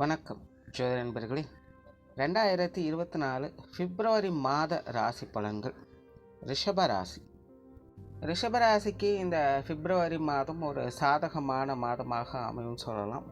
வணக்கம் ஜோதி நண்பர்களே. ரெண்டாயிரத்தி இருபத்தி நாலு பிப்ரவரி மாத ராசி பலன்கள். ரிஷப ராசி. ரிஷப ராசிக்கு இந்த பிப்ரவரி மாதம் ஒரு சாதகமான மாதமாக அமையும் சொல்லலாம்.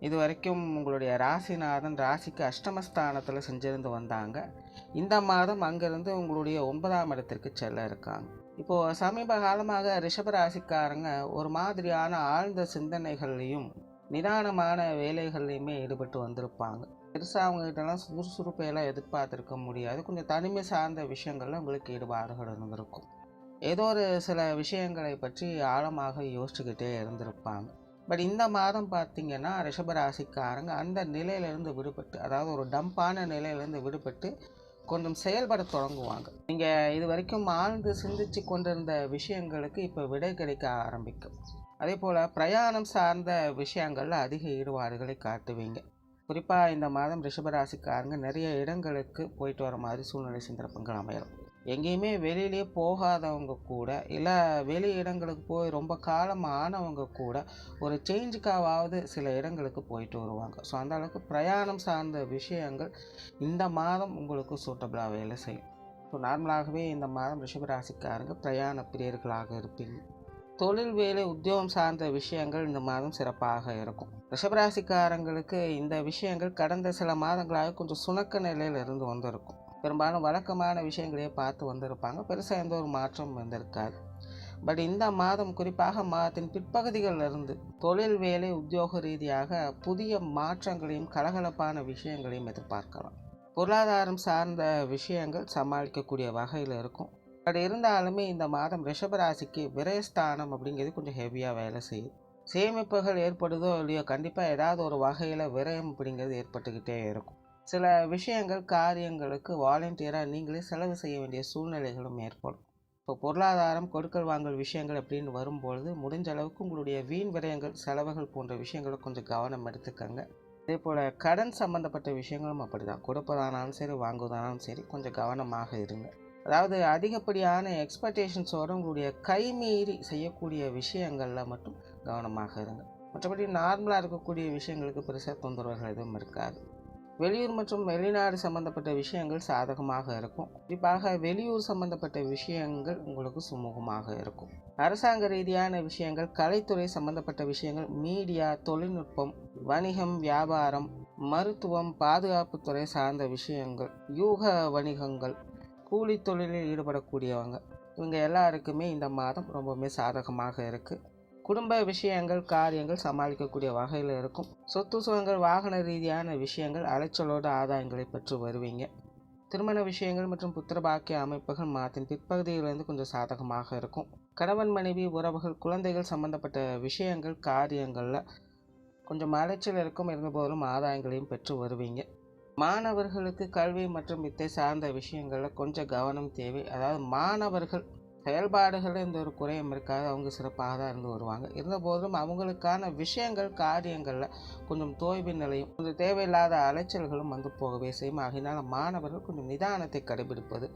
இது வரைக்கும் உங்களுடைய ராசிநாதன் ராசிக்கு அஷ்டமஸ்தானத்தில் செஞ்சிருந்து வந்தாங்க. இந்த மாதம் அங்கேருந்து உங்களுடைய ஒன்பதாம் இடத்திற்கு செல்ல இருக்காங்க. இப்போது சமீப காலமாக ரிஷப ராசிக்காரங்க ஒரு மாதிரியான ஆழ்ந்த சிந்தனைகள்லையும் நிதானமான வேலைகள்லையுமே ஈடுபட்டு வந்திருப்பாங்க. பெருசாக அவங்ககிட்டலாம் சுறுசுறுப்பையெல்லாம் எதிர்பார்த்துருக்க முடியாது. கொஞ்சம் தனிமை சார்ந்த விஷயங்கள்ல உங்களுக்கு ஈடுபாடுகள் இருந்திருக்கும். ஏதோ ஒரு சில விஷயங்களை பற்றி ஆழமாக யோசிச்சுக்கிட்டே இருந்திருப்பாங்க. பட் இந்த மாதம் பார்த்தீங்கன்னா ரிஷபராசிக்காரங்க அந்த நிலையிலேருந்து விடுபட்டு அதாவது ஒரு டம்பான நிலையிலேருந்து விடுபட்டு கொஞ்சம் செயல்பட தொடங்குவாங்க. நீங்கள் இது வரைக்கும் ஆழ்ந்து சிந்திச்சு கொண்டிருந்த விஷயங்களுக்கு இப்போ விடை கிடைக்க ஆரம்பிக்கும். அதே போல் பிரயாணம் சார்ந்த விஷயங்களில் அதிக ஈடுபாடுகளை காட்டுவீங்க. குறிப்பாக இந்த மாதம் ரிஷபராசிக்காரங்க நிறைய இடங்களுக்கு போயிட்டு வர மாதிரி சூழ்நிலை சந்தர்ப்பங்கள் அமையலாம். எங்கேயுமே வெளியிலே போகாதவங்க கூட இல்லை வெளி இடங்களுக்கு போய் ரொம்ப காலம் ஆனவங்க கூட ஒரு சேஞ்சுக்காவது சில இடங்களுக்கு போயிட்டு வருவாங்க. ஸோ அந்த அளவுக்கு பிரயாணம் சார்ந்த விஷயங்கள் இந்த மாதம் உங்களுக்கு சூட்டபிளாக வேலை செய்யும். ஸோ நார்மலாகவே இந்த மாதம் ரிஷபராசிக்காரங்க பிரயாண பிரியர்களாக இருப்பீங்க. தொழில் வேலை உத்தியோகம் சார்ந்த விஷயங்கள் இந்த மாதம் சிறப்பாக இருக்கும். ரிஷபராசிக்காரங்களுக்கு இந்த விஷயங்கள் கடந்த சில மாதங்களாக கொஞ்சம் சுணக்க நிலையில் இருந்து வந்திருக்கும். பெரும்பாலும் வழக்கமான விஷயங்களையே பார்த்து வந்திருப்பாங்க. பெருசாக எந்த ஒரு மாற்றம் வந்திருக்காது. பட் இந்த மாதம் குறிப்பாக மாதத்தின் பிற்பகுதிகளில் இருந்து தொழில் வேலை உத்தியோக ரீதியாக புதிய மாற்றங்களையும் கலகலப்பான விஷயங்களையும் எதிர்பார்க்கலாம். பொருளாதாரம் சார்ந்த விஷயங்கள் சமாளிக்கக்கூடிய வகையில் இருக்கும். பட் இருந்தாலுமே இந்த மாதம் ரிஷபராசிக்கு விரயஸ்தானம் அப்படிங்கிறது கொஞ்சம் ஹெவியாக வேலை செய்யுது. சேமிப்புகள் ஏற்படுதோ இல்லையோ கண்டிப்பாக ஏதாவது ஒரு வகையில் விரயம் அப்படிங்கிறது ஏற்பட்டுக்கிட்டே இருக்கும். சில விஷயங்கள் காரியங்களுக்கு வாலண்டியராக நீங்களே செலவு செய்ய வேண்டிய சூழ்நிலைகளும் ஏற்படும். இப்போ பொருளாதாரம் கொடுக்கல் வாங்கல் விஷயங்கள் அப்படின்னு வரும்பொழுது முடிஞ்ச அளவுக்கு உங்களுடைய வீண் விரயங்கள் செலவுகள் போன்ற விஷயங்களை கொஞ்சம் கவனம் எடுத்துக்கங்க. அதே போல் கடன் சம்மந்தப்பட்ட விஷயங்களும் அப்படி தான் கொடுப்பதானாலும் சரி வாங்குவதானாலும் சரி கொஞ்சம் கவனமாக இருங்க. அதாவது அதிகப்படியான எக்ஸ்பெக்டேஷன்ஸோடு உங்களுடைய கைமீறி செய்யக்கூடிய விஷயங்களில் மட்டும் கவனமாக இருங்க. மற்றபடி நார்மலாக இருக்கக்கூடிய விஷயங்களுக்கு பெருசாக தொந்தரவுகள் எதுவும் இருக்காது. வெளியூர் மற்றும் வெளிநாடு சம்பந்தப்பட்ட விஷயங்கள் சாதகமாக இருக்கும். குறிப்பாக வெளியூர் சம்பந்தப்பட்ட விஷயங்கள் உங்களுக்கு சுமூகமாக இருக்கும். அரசாங்க ரீதியான விஷயங்கள் கலைத்துறை சம்பந்தப்பட்ட விஷயங்கள் மீடியா தொழில்நுட்பம் வணிகம் வியாபாரம் மருத்துவம் பாதுகாப்புத்துறை சார்ந்த விஷயங்கள் யூக வணிகங்கள் கூலி தொழிலில் ஈடுபடக்கூடியவங்க. இவங்க எல்லாருக்குமே இந்த மாதம் ரொம்பவுமே சாதகமாக இருக்குது குடும்ப விஷயங்கள் காரியங்கள் சமாளிக்கக்கூடிய வகையில் இருக்கும். சொத்து சுகங்கள் வாகன ரீதியான விஷயங்கள் அலைச்சலோடு ஆதாயங்களை பெற்று வருவீங்க. திருமண விஷயங்கள் மற்றும் புத்திரபாக்கிய அமைப்புகள் மாதத்தின் பிற்பகுதியிலிருந்து கொஞ்சம் சாதகமாக இருக்கும். கணவன் மனைவி உறவுகள் குழந்தைகள் சம்பந்தப்பட்ட விஷயங்கள் காரியங்களில் கொஞ்சம் அலைச்சல் இருக்கும். இருந்தபோதிலும் ஆதாயங்களையும் பெற்று வருவீங்க. மாணவர்களுக்கு கல்வி மற்றும் வித்தை சார்ந்த விஷயங்களில் கொஞ்சம் கவனம் தேவை. அதாவது மாணவர்கள் செயல்பாடுகளில் எந்த ஒரு குறையும் இருக்காது. அவங்க சிறப்பாக தான் இருந்து வருவாங்க. இருந்தபோதும் அவங்களுக்கான விஷயங்கள் காரியங்களில் கொஞ்சம் தோய்வு நிலையும் கொஞ்சம் தேவையில்லாத அலைச்சல்களும் வந்து போகவே செய்யும். ஆகினால் மாணவர்கள் கொஞ்சம் நிதானத்தை கடைபிடிப்பது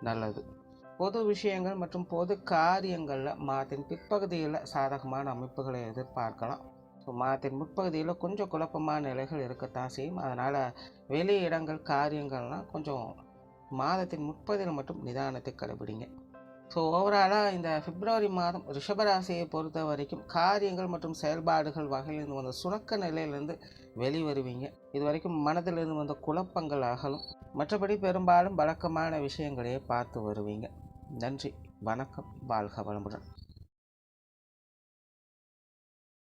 நல்லது. பொது விஷயங்கள் மற்றும் பொது காரியங்களில் மாதத்தின் பிற்பகுதியில் சாதகமான அமைப்புகளை எதிர்பார்க்கலாம். ஸோ மாதத்தின் முற்பகுதியில் கொஞ்சம் குழப்பமான நிலைகள் இருக்கத்தான் செய்யும். அதனால் வெளி இடங்கள் காரியங்கள்லாம் கொஞ்சம் மாதத்தின் முற்பதில் மட்டும் நிதானத்தை கடைபிடிங்க. ஸோ ஓவராலாக இந்த பிப்ரவரி மாதம் ரிஷபராசியை பொறுத்த வரைக்கும் காரியங்கள் மற்றும் செயல்பாடுகள் வகையிலிருந்து வந்த சுணக்க நிலையிலேருந்து வெளிவருவீங்க. இது வரைக்கும் மனதிலிருந்து வந்த குழப்பங்கள் அகலும். மற்றபடி பெரும்பாலும் வழக்கமான விஷயங்களையே பார்த்து வருவீங்க. நன்றி வணக்கம் வாழ்க வளமுடன்.